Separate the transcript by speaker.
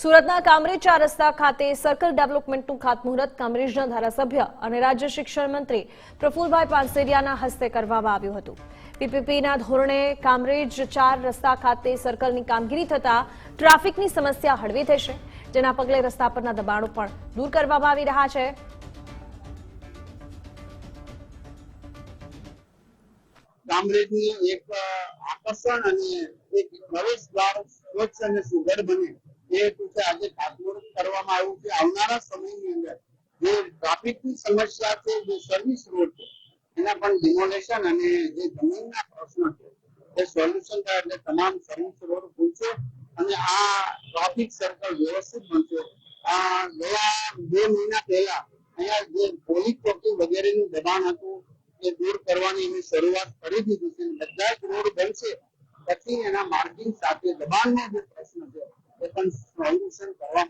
Speaker 1: સુરતના કામરેજ ચાર રસ્તા ખાતે સર્કલ ડેવલપમેન્ટનું ખાતમુહૂર્ત કામરેજના ધારાસભ્ય અને રાજ્ય શિક્ષણ મંત્રી પ્રફુલભાઈ પાનસેરિયાના હસ્તે કરવામાં આવ્યું હતું. પીપીપીના ધોરણે કામરેજ ચાર રસ્તા ખાતે સર્કલની કામગીરી થતા ટ્રાફિકની સમસ્યા હળવી થશે, જેના પગલે રસ્તા પરના દબાણો પણ દૂર કરવામાં આવી રહ્યા છે.
Speaker 2: કામરેજની એક આકર્ષણ અને એક પ્રવેશ દ્વાર સ્વચ્છ અને સુઘડ બને. આવનારા સમયની અંદર સમસ્યા એના વ્યવસ્થિત બનશે. આ બે મહિના પહેલા અહીંયા જે પોલીસ ચોકી વગેરેનું દબાણ હતું, એ દૂર કરવાની અમે શરૂઆત કરી દીધી છે. બધા રોડ બનશે. પછી એના માર્કિંગ સાથે દબાણનો જે પ્રશ્ન છે એ પણ સોલ્યુશન